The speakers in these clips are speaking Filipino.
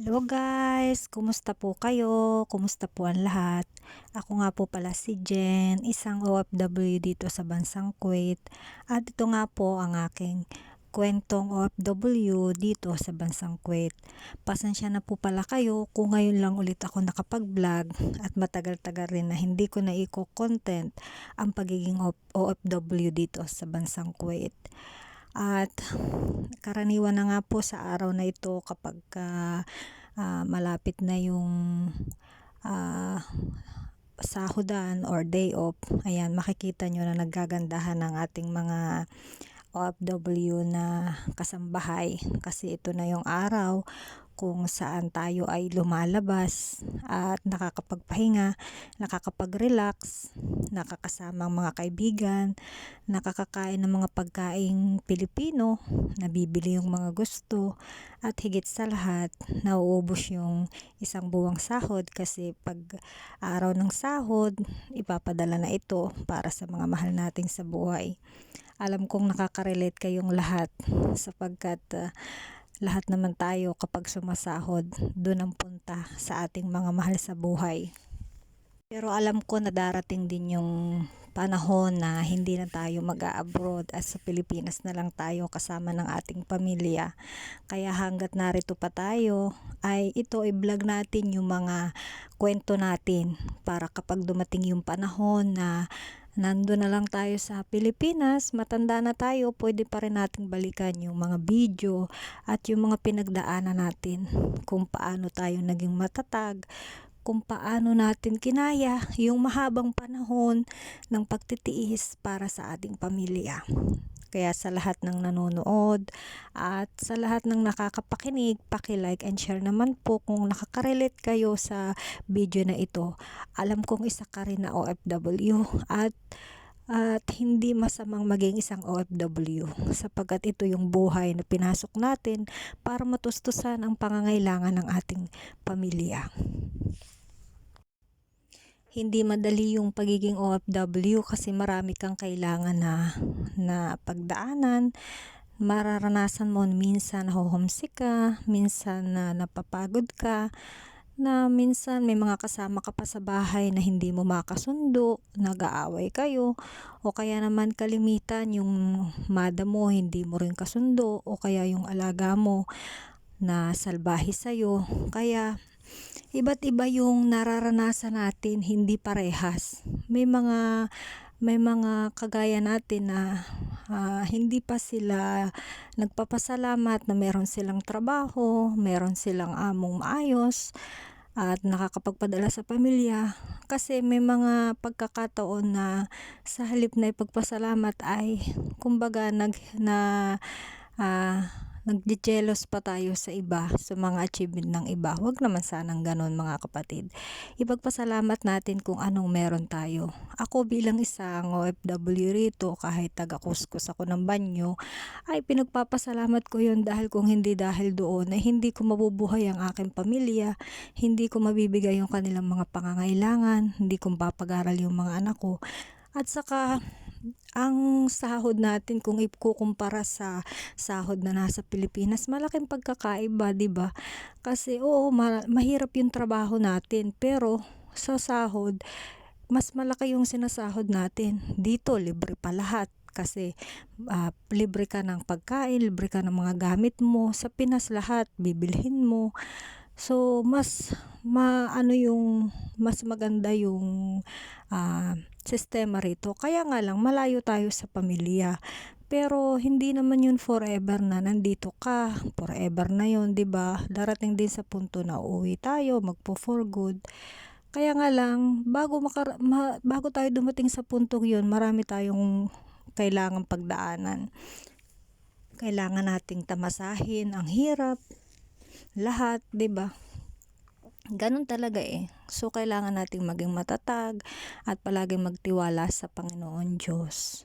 Hello guys! Kumusta po kayo? Kumusta po ang lahat? Ako nga po pala si Jen, isang OFW dito sa bansang Kuwait. At ito nga po ang aking kwentong OFW dito sa bansang Kuwait. Pasensya na po pala kayo kung ngayon lang ulit ako nakapag-vlog at matagal-tagal rin na hindi ko na i-content ang pagiging OFW dito sa bansang Kuwait. At karaniwan na nga po sa araw na ito kapag uh, uh, malapit na yung uh, sahudan or day off, ayan, makikita nyo na naggagandahan ng ating mga OFW na kasambahay. Kasi ito na yung araw kung saan tayo ay lumalabas at nakakapagpahinga, nakakapag-relax, nakakasama ang mga kaibigan, nakakakain ng mga pagkaing Pilipino, nabibili yung mga gusto, at higit sa lahat, nauubos yung isang buwang sahod kasi pag araw ng sahod, ipapadala na ito para sa mga mahal nating sa buhay. Alam kong nakaka-relate kayong lahat sapagkat uh, lahat naman tayo kapag sumasahod, doon ang punta sa ating mga mahal sa buhay. Pero alam ko na darating din yung panahon na hindi na tayo mag-abroad at sa Pilipinas na lang tayo kasama ng ating pamilya. Kaya hanggat narito pa tayo, ay ito i-vlog natin yung mga kwento natin para kapag dumating yung panahon na nando na lang tayo sa Pilipinas, matanda na tayo, pwede pa rin nating balikan yung mga video at yung mga pinagdaanan natin kung paano tayo naging matatag, kung paano natin kinaya yung mahabang panahon ng pagtitiis para sa ating pamilya. Kaya sa lahat ng nanonood at sa lahat ng nakakapakinig, paki-like and share naman po kung nakaka-relate kayo sa video na ito. Alam kong isa ka rin na OFW at at hindi masamang maging isang OFW sapagkat ito yung buhay na pinasok natin para matustusan ang pangangailangan ng ating pamilya hindi madali yung pagiging OFW kasi marami kang kailangan na, na pagdaanan. Mararanasan mo minsan homesick ka, minsan na napapagod ka, na minsan may mga kasama ka pa sa bahay na hindi mo makasundo, nag-aaway kayo, o kaya naman kalimitan yung mada mo hindi mo rin kasundo, o kaya yung alaga mo na salbahe sa'yo. Kaya iba't iba yung nararanasan natin, hindi parehas. May mga may mga kagaya natin na uh, hindi pa sila nagpapasalamat na meron silang trabaho, meron silang among maayos at nakakapagpadala sa pamilya kasi may mga pagkakataon na sa halip na ipagpasalamat ay kumbaga nag na uh, nagjejelos pa tayo sa iba, sa mga achievement ng iba. Huwag naman sanang ganun mga kapatid. Ipagpasalamat natin kung anong meron tayo. Ako bilang isang OFW rito, kahit taga-kuskus ako ng banyo, ay pinagpapasalamat ko yun dahil kung hindi dahil doon ay hindi ko mabubuhay ang aking pamilya, hindi ko mabibigay yung kanilang mga pangangailangan, hindi ko papag-aral yung mga anak ko. At saka ang sahod natin kung ikukumpara sa sahod na nasa Pilipinas, malaking pagkakaiba, 'di ba? Kasi oo, ma- mahirap yung trabaho natin, pero sa sahod mas malaki yung sinasahod natin. Dito libre pa lahat kasi uh, libre ka ng pagkain, libre ka ng mga gamit mo. Sa Pinas lahat bibilhin mo. So mas maano yung mas maganda yung uh, sistema rito. Kaya nga lang malayo tayo sa pamilya. Pero hindi naman yun forever na nandito ka. Forever na yun, 'di ba? Darating din sa punto na uuwi tayo, magpo for good. Kaya nga lang, bago, makar- ma- bago tayo dumating sa puntong yun, marami tayong kailangan pagdaanan. Kailangan nating tamasahin ang hirap, lahat, 'di ba? Ganun talaga eh. So, kailangan nating maging matatag at palaging magtiwala sa Panginoon Diyos.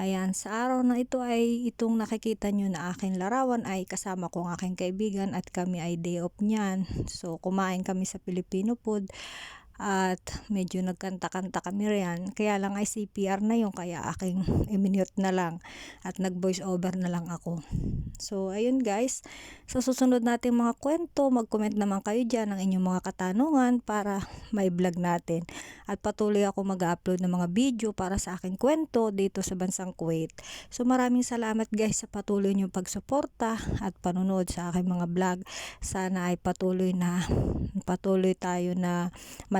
Ayan, sa araw na ito ay itong nakikita nyo na aking larawan ay kasama ko ang aking kaibigan at kami ay day off niyan. So, kumain kami sa Filipino food at medyo nagkanta-kanta kami riyan. Kaya lang ay CPR na yung kaya aking i-mute na lang at nag-voice over na lang ako. So ayun guys, sa susunod nating mga kwento, mag-comment naman kayo dyan ng inyong mga katanungan para may vlog natin. At patuloy ako mag-upload ng mga video para sa aking kwento dito sa bansang Kuwait. So maraming salamat guys sa patuloy niyong pagsuporta at panonood sa aking mga vlog. Sana ay patuloy na patuloy tayo na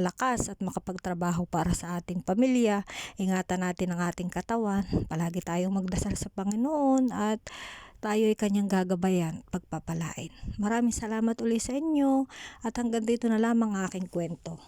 malakas at makapagtrabaho para sa ating pamilya. Ingatan natin ang ating katawan. Palagi tayong magdasal sa Panginoon at tayo ay kanyang gagabayan, pagpapalain. Maraming salamat uli sa inyo at hanggang dito na lamang ang aking kwento.